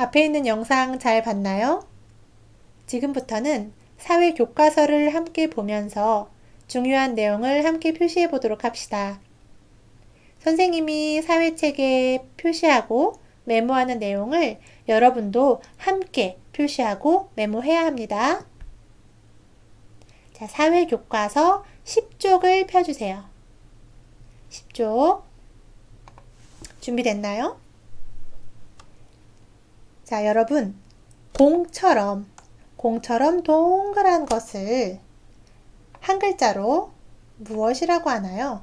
앞에 있는 영상 잘 봤나요? 지금부터는 사회 교과서를 함께 보면서 중요한 내용을 함께 표시해 보도록 합시다. 선생님이 사회책에 표시하고 메모하는 내용을 여러분도 함께 표시하고 메모해야 합니다. 자, 사회 교과서 10쪽을 펴주세요. 10쪽. 준비됐나요? 자, 여러분. 공처럼, 공처럼 동그란 것을 한 글자로 무엇이라고 하나요?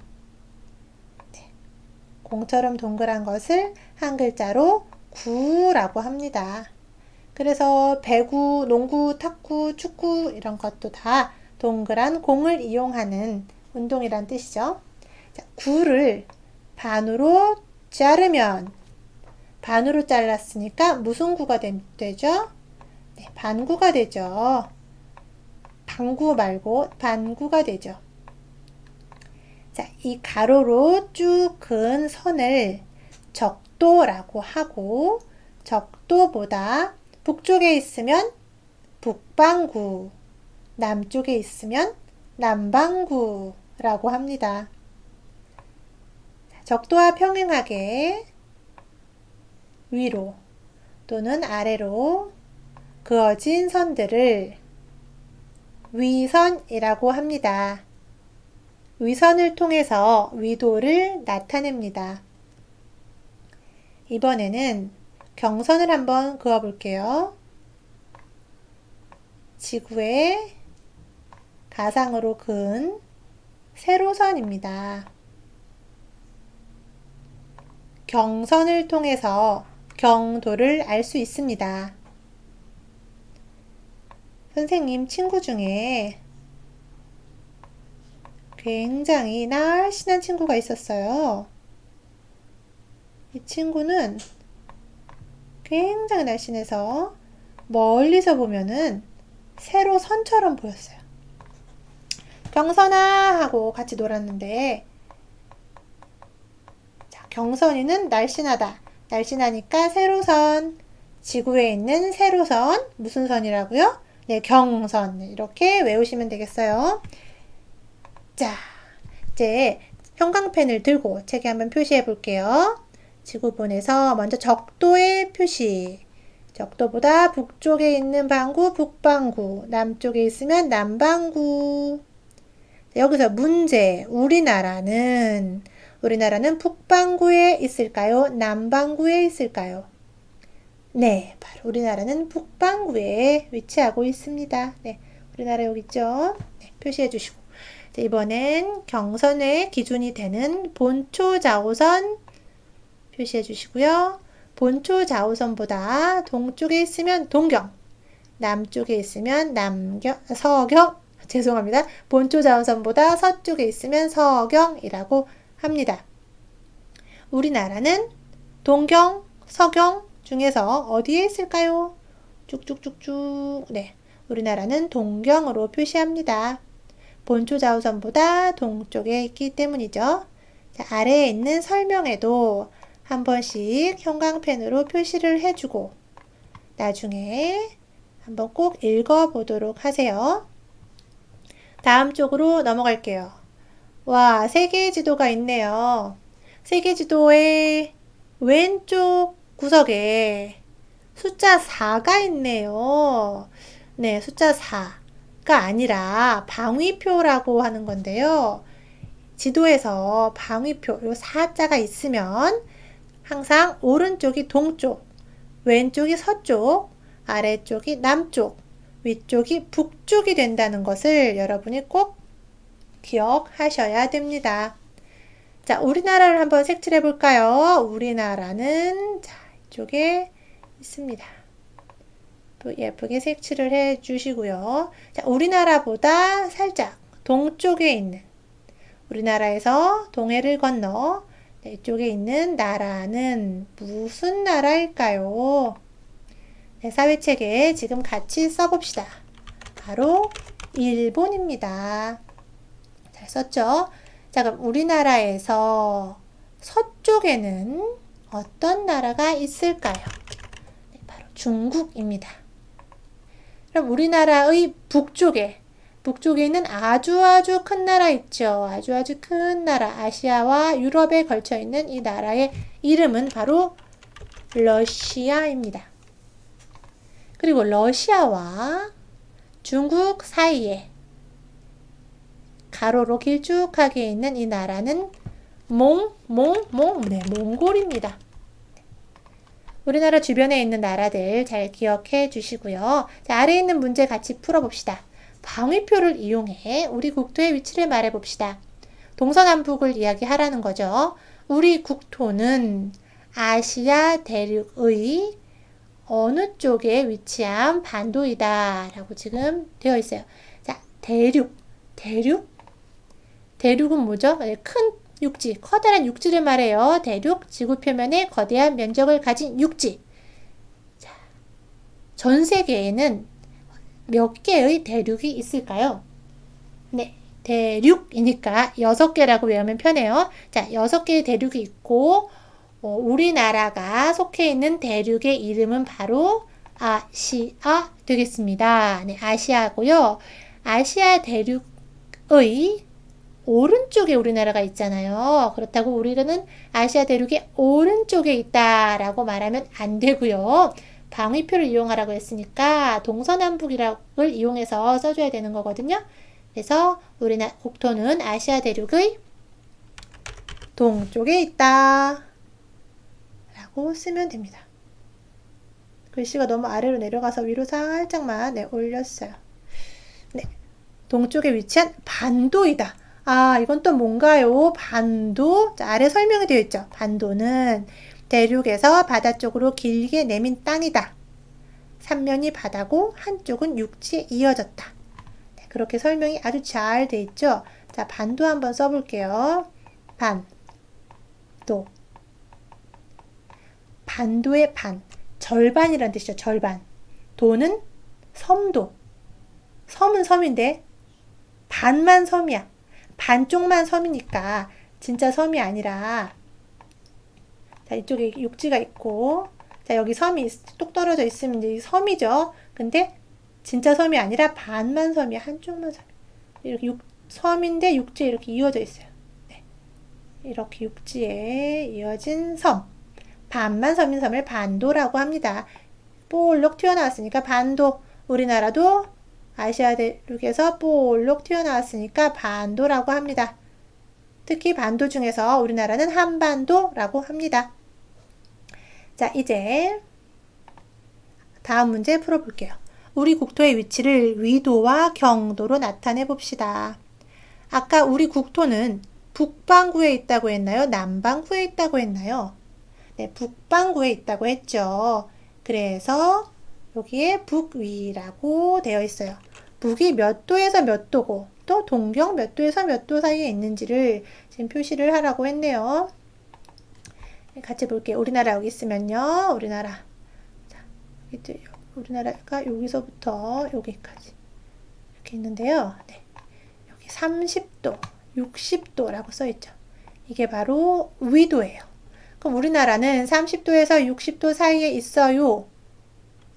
네. 공처럼 동그란 것을 한 글자로 구라고 합니다. 그래서 배구, 농구, 탁구, 축구 이런 것도 다 동그란 공을 이용하는 운동이란 뜻이죠. 자, 구를 반으로 자르면 반으로 잘랐으니까 무슨 구가 되, 죠 네, 반구가 되죠. 방구 말고 반구가 되죠. 자, 이 가로로 쭉 그은 선을 적도라고 하고 적도보다 북쪽에 있으면 북방구, 남쪽에 있으면 남방구라고 합니다. 적도와 평행하게 위로 또는 아래로 그어진 선들을 위선이라고 합니다. 위선을 통해서 위도를 나타냅니다. 이번에는 경선을 한번 그어 볼게요. 지구에 가상으로 그은 세로선입니다. 경선을 통해서 경도를 알 수 있습니다. 선생님 친구 중에 굉장히 날씬한 친구가 있었어요. 이 친구는 굉장히 날씬해서 멀리서 보면은 세로 선처럼 보였어요. 경선아 하고 같이 놀았는데 자, 경선이는 날씬하다. 날씬하니까 세로선 지구에 있는 세로선 무슨 선이라고요? 네, 경선 이렇게 외우시면 되겠어요. 자, 이제 형광펜을 들고 책에 한번 표시해 볼게요. 지구본에서 먼저 적도의 표시. 적도보다 북쪽에 있는 방구 북방구, 남쪽에 있으면 남방구. 여기서 문제. 우리나라는 우리나라는 북방구에 있을까요? 남방구에 있을까요? 네, 바로 우리나라는 북방구에 위치하고 있습니다. 네, 우리나라 여기 있죠? 네, 표시해 주시고. 자, 이번엔 경선의 기준이 되는 본초 좌우선 표시해 주시고요. 본초 좌우선보다 동쪽에 있으면 동경, 남쪽에 있으면 남경, 서경, 죄송합니다. 본초 좌우선보다 서쪽에 있으면 서경이라고 합니다. 우리나라는 동경, 서경 중에서 어디에 있을까요? 쭉쭉쭉쭉. 네. 우리나라는 동경으로 표시합니다. 본초 좌우선보다 동쪽에 있기 때문이죠. 자, 아래에 있는 설명에도 한 번씩 형광펜으로 표시를 해주고 나중에 한번 꼭 읽어보도록 하세요. 다음 쪽으로 넘어갈게요. 와, 세계 지도가 있네요. 세계 지도의 왼쪽 구석에 숫자 4가 있네요. 네, 숫자 4가 아니라 방위표라고 하는 건데요. 지도에서 방위표, 요 4자가 있으면 항상 오른쪽이 동쪽, 왼쪽이 서쪽, 아래쪽이 남쪽, 위쪽이 북쪽이 된다는 것을 여러분이 꼭 기억하셔야 됩니다. 자, 우리나라를 한번 색칠해 볼까요? 우리나라는 자, 이쪽에 있습니다. 예쁘게 색칠을 해 주시고요. 자, 우리나라보다 살짝 동쪽에 있는 우리나라에서 동해를 건너 네, 이쪽에 있는 나라는 무슨 나라일까요? 네, 사회책에 지금 같이 써봅시다. 바로 일본입니다. 잘 썼죠? 자, 그럼 우리나라에서 서쪽에는 어떤 나라가 있을까요? 네, 바로 중국입니다. 그럼 우리나라의 북쪽에 북쪽에 있는 아주 아주 큰 나라 있죠. 아주 아주 큰 나라 아시아와 유럽에 걸쳐 있는 이 나라의 이름은 바로 러시아입니다. 그리고 러시아와 중국 사이에 가로로 길쭉하게 있는 이 나라는 몽, 몽, 몽, 네, 몽골입니다. 우리나라 주변에 있는 나라들 잘 기억해 주시고요. 자, 아래에 있는 문제 같이 풀어봅시다. 방위표를 이용해 우리 국토의 위치를 말해 봅시다. 동서남북을 이야기하라는 거죠. 우리 국토는 아시아 대륙의 어느 쪽에 위치한 반도이다 라고 지금 되어 있어요. 자, 대륙, 대륙, 대륙은 뭐죠? 네, 큰 육지, 커다란 육지를 말해요. 대륙, 지구 표면에 거대한 면적을 가진 육지. 자, 전 세계에는 몇 개의 대륙이 있을까요? 네, 대륙이니까 여섯 개라고 외우면 편해요. 자, 여섯 개의 대륙이 있고, 어, 우리나라가 속해 있는 대륙의 이름은 바로 아시아 되겠습니다. 네, 아시아고요. 아시아 대륙의 오른쪽에 우리나라가 있잖아요. 그렇다고 우리는 아시아 대륙의 오른쪽에 있다라고 말하면 안 되고요. 방위표를 이용하라고 했으니까 동서남북이라고 이용해서 써줘야 되는 거거든요. 그래서 우리나라 국토는 아시아 대륙의 동쪽에 있다. 라고 쓰면 됩니다. 글씨가 너무 아래로 내려가서 위로 살짝만 네, 올렸어요. 네. 동쪽에 위치한 반도이다. 아, 이건 또 뭔가요? 반도. 자, 아래 설명이 되어 있죠. 반도는 대륙에서 바다 쪽으로 길게 내민 땅이다. 삼면이 바다고 한쪽은 육지에 이어졌다. 네, 그렇게 설명이 아주 잘돼 있죠. 자, 반도 한번 써볼게요. 반, 도. 반도의 반. 절반이란 뜻이죠. 절반. 도는 섬도. 섬은 섬인데 반만 섬이야. 반쪽만 섬이니까 진짜 섬이 아니라 자, 이쪽에 육지가 있고 자, 여기 섬이 똑 떨어져 있으면 이제 섬이죠. 근데 진짜 섬이 아니라 반만 섬이야. 한쪽만 섬. 이렇게 육, 섬인데 육지에 이렇게 이어져 있어요. 네. 이렇게 육지에 이어진 섬. 반만 섬인 섬을 반도라고 합니다. 볼록 튀어나왔으니까 반도. 우리나라도 아시아 대륙에서 볼록 튀어나왔으니까 반도라고 합니다. 특히 반도 중에서 우리나라는 한반도라고 합니다. 자, 이제 다음 문제 풀어볼게요. 우리 국토의 위치를 위도와 경도로 나타내 봅시다. 아까 우리 국토는 북반구에 있다고 했나요? 남반구에 있다고 했나요? 네, 북반구에 있다고 했죠. 그래서 여기에 북위라고 되어 있어요. 북이 몇 도에서 몇 도고 또 동경 몇 도에서 몇 도 사이에 있는지를 지금 표시를 하라고 했네요. 같이 볼게요. 우리나라 여기 있으면요. 우리나라. 자, 이제 우리나라가 여기서부터 여기까지 이렇게 있는데요. 네. 여기 30도, 60도라고 써 있죠. 이게 바로 위도예요. 그럼 우리나라는 30도에서 60도 사이에 있어요.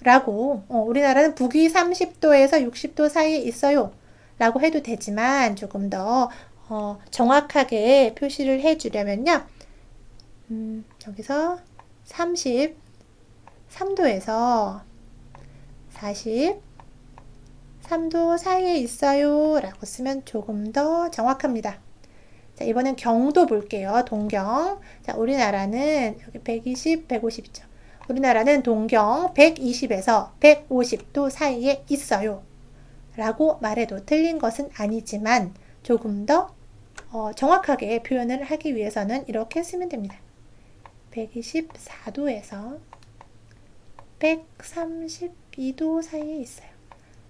라고, 어, 우리나라는 북위 30도에서 60도 사이에 있어요. 라고 해도 되지만 조금 더 어, 정확하게 표시를 해주려면요. 음, 여기서 33도에서 43도 사이에 있어요. 라고 쓰면 조금 더 정확합니다. 자, 이번엔 경도 볼게요. 동경. 자, 우리나라는 여기 120, 150죠. 우리나라는 동경 120에서 150도 사이에 있어요. 라고 말해도 틀린 것은 아니지만 조금 더 어, 정확하게 표현을 하기 위해서는 이렇게 쓰면 됩니다. 124도에서 132도 사이에 있어요.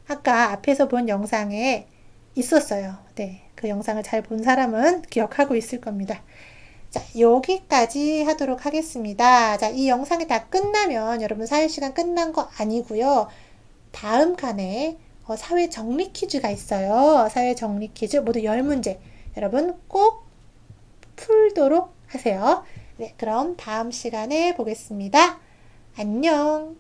아까 앞에서 본 영상에 있었어요. 네. 그 영상을 잘 본 사람은 기억하고 있을 겁니다. 자, 여기까지 하도록 하겠습니다. 자, 이 영상이 다 끝나면 여러분 사회 시간 끝난 거 아니고요. 다음 칸에 어, 사회 정리 퀴즈가 있어요. 사회 정리 퀴즈 모두 10문제. 여러분 꼭 풀도록 하세요. 네, 그럼 다음 시간에 보겠습니다. 안녕.